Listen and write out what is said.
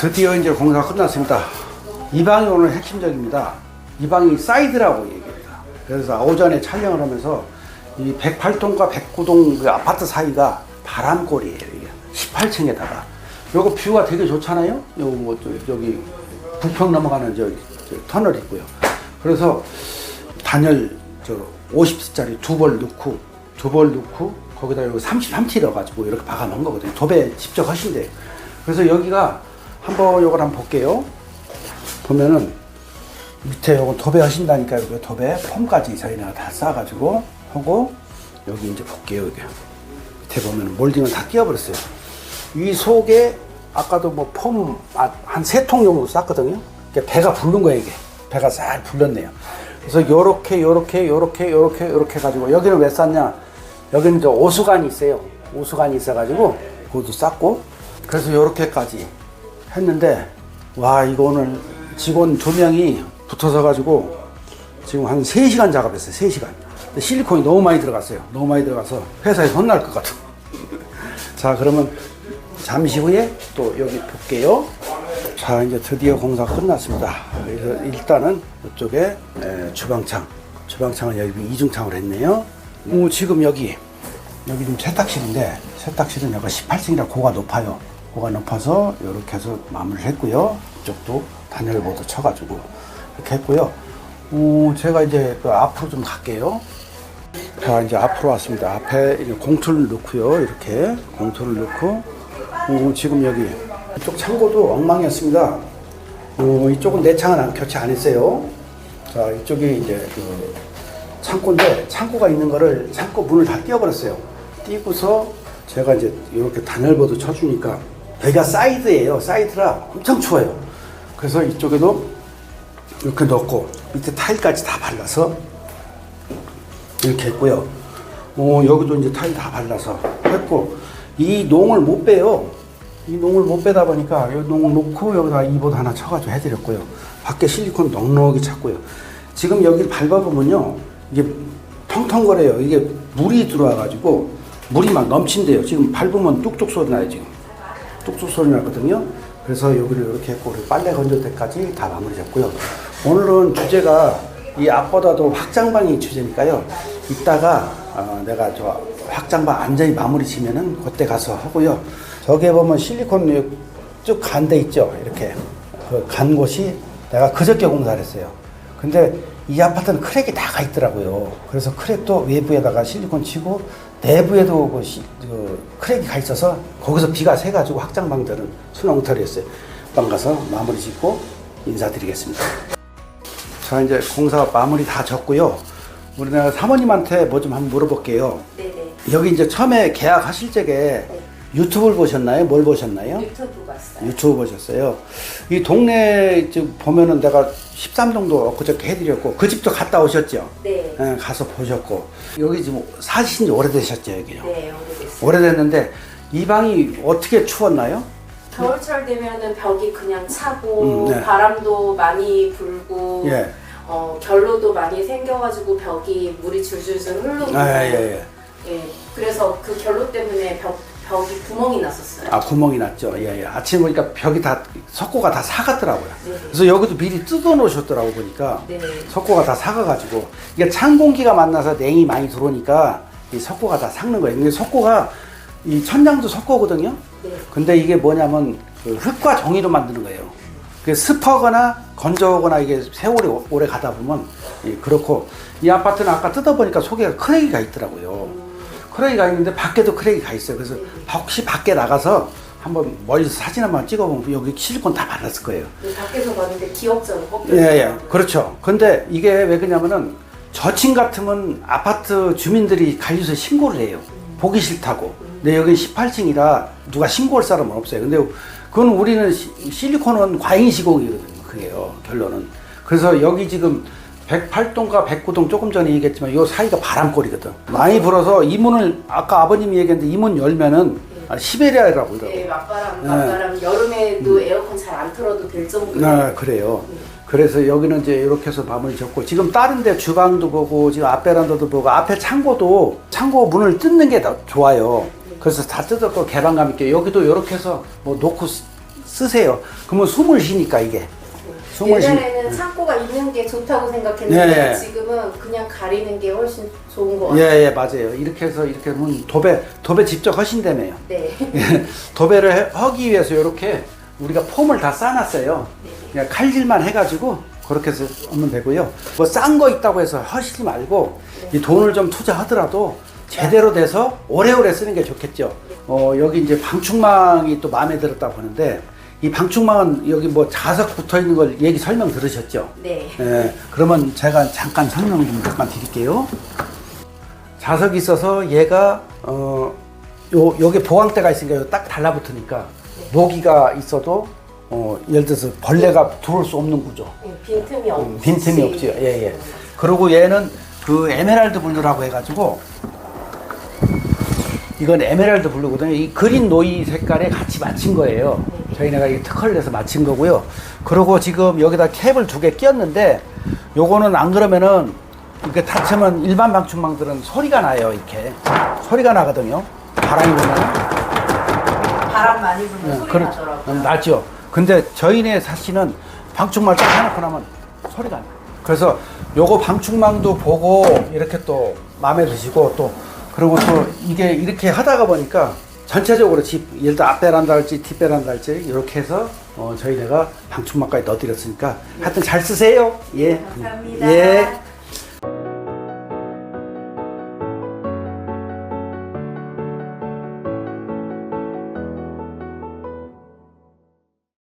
드디어 이제 공사가 끝났습니다. 이 방이 오늘 핵심적입니다. 이 방이 사이드라고 얘기합니다. 그래서 오전에 촬영을 하면서 이 108동과 109동 그 아파트 사이가 바람골이에요. 이게 18층에다가. 요거 뷰가 되게 좋잖아요. 요거 뭐 저- 여기 북평 넘어가는 저, 저 터널 있고요. 그래서 단열 저 50짜리 두 벌 넣고 두 벌 넣고 거기다 여기 33T 넣어가지고 이렇게 박아놓은 거거든요. 도배 직접 하신대요. 그래서 여기가 한번 요걸 한번 볼게요. 보면은 밑에 요거 도배 하신다니까 여기 도배 폼까지 저희가 다 싸가지고 하고 여기 이제 볼게요 여기 밑에 보면 몰딩은 다 띄워버렸어요. 이 속에 아까도 뭐 폼 한 세 통 정도 쌌거든요. 배가 부른 거예요 이게 배가 싹 불렀네요. 그래서 요렇게 요렇게 요렇게 요렇게 요렇게 해가지고 여기는 왜 쌌냐? 여기는 저 오수관이 있어요. 오수관이 있어가지고 그것도 쌌고 그래서 요렇게까지 했는데 와 이거 오늘 직원 두 명이 붙어서 가지고 지금 한 3시간 작업했어요 3시간. 근데 실리콘이 너무 많이 들어갔어요. 너무 많이 들어가서 회사에 혼날 것 같아. 자 그러면 잠시 후에 또 여기 볼게요. 자 이제 드디어 공사 끝났습니다. 그래서 일단은 이쪽에 에, 주방창. 주방창은 여기 이중창을 했네요. 오, 지금 여기 여기 좀 세탁실인데 세탁실은 여기가 18층이라 고가 높아요. 고가 높아서 이렇게 해서 마무리를 했고요. 이쪽도 단열보드 쳐가지고 이렇게 했고요. 어, 제가 이제 그 앞으로 좀 갈게요. 자 이제 앞으로 왔습니다. 앞에 이제 공투를 넣고요. 이렇게 공투를 넣고 어, 지금 여기 이쪽 창고도 엉망이었습니다. 어, 이쪽은 내 창은 안- 교체 안 했어요. 자 이쪽이 이제 그 창고인데 창고가 있는 거를 창고 문을 다 띄워버렸어요. 띄고서 제가 이제 이렇게 단열보드 쳐주니까 여기가 사이드예요. 사이드라 엄청 추워요. 그래서 이쪽에도 이렇게 넣고 밑에 타일까지 다 발라서 이렇게 했고요. 어, 여기도 이제 타일 다 발라서 했고 이 농을 못 빼요. 이 농을 못 빼다 보니까 이 농을 놓고 여기다 이보드 하나 쳐가지고 해드렸고요. 밖에 실리콘 넉넉히 찼고요. 지금 여기 밟아보면요. 이게 텅텅거려요. 이게 물이 들어와가지고 물이 막 넘친대요. 지금 밟으면 뚝뚝 소리 나요. 지금 뚝뚝 소리 나거든요. 그래서 여기를 이렇게 했고 그리고 빨래 건질 때까지 다 마무리 졌고요. 오늘은 주제가 이 앞보다도 확장방이 주제니까요. 이따가 어, 내가 저 확장방 완전히 마무리 지면은 그때 가서 하고요. 저기에 보면 실리콘 쭉 간 데 있죠. 이렇게 그 간 곳이 내가 그저께 공사를 했어요. 근데 이 아파트는 크랙이 다가 있더라고요. 그래서 크랙도 외부에다가 실리콘 치고 내부에도 그, 시- 그 크랙이 가 있어서 거기서 비가 새가지고 확장방들은 수렁털이 했어요. 방 가서 마무리 짓고 인사드리겠습니다. 자 이제 공사 마무리 다 졌고요. 우리 내가 사모님한테 뭐 좀 한번 물어볼게요. 네네. 여기 이제 처음에 계약하실 적에 유튜브를 보셨나요? 뭘 보셨나요? 유튜브 봤어요. 유튜브 보셨어요. 이 동네 지금 보면은 내가 13동도 그저께 해드렸고 그 집도 갔다 오셨죠? 네. 예, 가서 보셨고 여기 지금 사신 지 오래되셨죠 여기요? 네, 오래됐어요. 오래됐는데 이 방이 어떻게 추웠나요? 겨울철 되면은 벽이 그냥 차고 음, 네. 바람도 많이 불고 예. 어, 결로도 많이 생겨가지고 벽이 물이 줄줄줄 흐르고 아, 예, 예. 예, 그래서 그 결로 때문에 벽, 벽이 구멍이 났었어요. 아 구멍이 났죠. 예, 예. 아침에 보니까 벽이 다 석고가 다 사갔더라고요. 네. 그래서 여기도 미리 뜯어 놓으셨더라고 보니까 네. 석고가 다 사가가지고 이게 찬 공기가 만나서 냉이 많이 들어오니까 이 석고가 다 삭는 거예요. 근데 석고가 이 천장도 석고거든요. 네. 근데 이게 뭐냐면 그 흙과 종이로 만드는 거예요. 그 습하거나 건조하거나 이게 세월이 오- 오래 가다 보면 예, 그렇고 이 아파트는 아까 뜯어보니까 속에 크랙이가 있더라고요. 크랙이가 있는데 밖에도 크랙이 가 있어요. 그래서 혹시 밖에 나가서 한번 멀리서 사진 한번 찍어보면 여기 실리콘 다 발랐을 거예요. 네, 밖에서 봤는데 기억자로 꺾여 예, 예. 그렇죠. 근데 이게 왜 그러냐면은 저층 같으면 아파트 주민들이 관리소에 신고를 해요. 보기 싫다고. 근데 여기 18층이라 누가 신고할 사람은 없어요. 근데 그건 우리는 시- 실리콘은 과잉 시공이거든요. 그게요. 결론은. 그래서 여기 지금 108동과 109동 조금 전에 얘기했지만 요 사이가 바람골이거든. 많이 불어서 이 문을 아까 아버님이 얘기했는데 이 문 열면은 아, 시베리아라고. 네, 맞바람, 네. 맞바람. 여름에도 에어컨 잘 안 틀어도 될 정도로. 아, 그래요. 그래서 여기는 이제 이렇게 해서 마무리 졌고 지금 다른 데 주방도 보고 지금 앞 베란다도 보고 앞에 창고도 창고 문을 뜯는 게 더 좋아요. 그래서 다 뜯었고 개방감 있게 여기도 이렇게 해서 뭐 놓고 쓰- 쓰세요. 그러면 숨을 쉬니까 이게. 숨을 쉬. 옛날에는 창고가 있는 게 좋다고 생각했는데 네. 지금은 그냥 가리는 게 훨씬 좋은 것 예, 같아요. 예, 맞아요. 이렇게 해서 이렇게 하면 도배, 도배 직접 하신다며요. 네. 도배를 해- 하기 위해서 이렇게 우리가 폼을 다 싸놨어요. 그냥 칼질만 해가지고 그렇게 해서 하면 되고요. 뭐 싼 거 있다고 해서 하시지 말고 이 돈을 좀 투자하더라도 제대로 돼서 오래오래 쓰는 게 좋겠죠. 어, 여기 이제 방충망이 또 마음에 들었다고 하는데 이 방충망은 여기 뭐 자석 붙어 있는 걸 얘기 설명 들으셨죠? 네. 예, 그러면 제가 잠깐 설명 좀 잠깐 드릴게요. 자석이 있어서 얘가 어, 요 여기 보강대가 있으니까 요딱 달라붙으니까 모기가 있어도 어, 예를 들어서 벌레가 들어올 수 없는 구조. 네, 빈틈이. 음, 빈틈이 없죠. 예, 예. 그리고 얘는 그 에메랄드 블루라고 해가지고 이건 에메랄드 블루거든요. 이 그린 노이 색깔에 같이 맞춘 거예요. 저희네가 이 특허를 내서 맞춘 거고요. 그리고 지금 여기다 캡을 두 개 끼웠는데 요거는 안 그러면은 이렇게 닫히면 일반 방충망들은 소리가 나요. 이렇게 소리가 나거든요. 바람이 불면 바람 많이 불면 네, 소리 그렇- 나더라고요. 음, 나죠. 근데 저희네 사실은 방충망 딱 해놓고 나면 소리가 나. 그래서 요거 방충망도 보고 이렇게 또 마음에 드시고 또 그리고 또 이게 이렇게 하다가 보니까 전체적으로 집 예를 들어 앞베란다 할지 뒷베란다 할지 이렇게 해서 어, 저희네가 방충망까지 넣어드렸으니까 하여튼 잘 쓰세요. 예. 감사합니다. 예.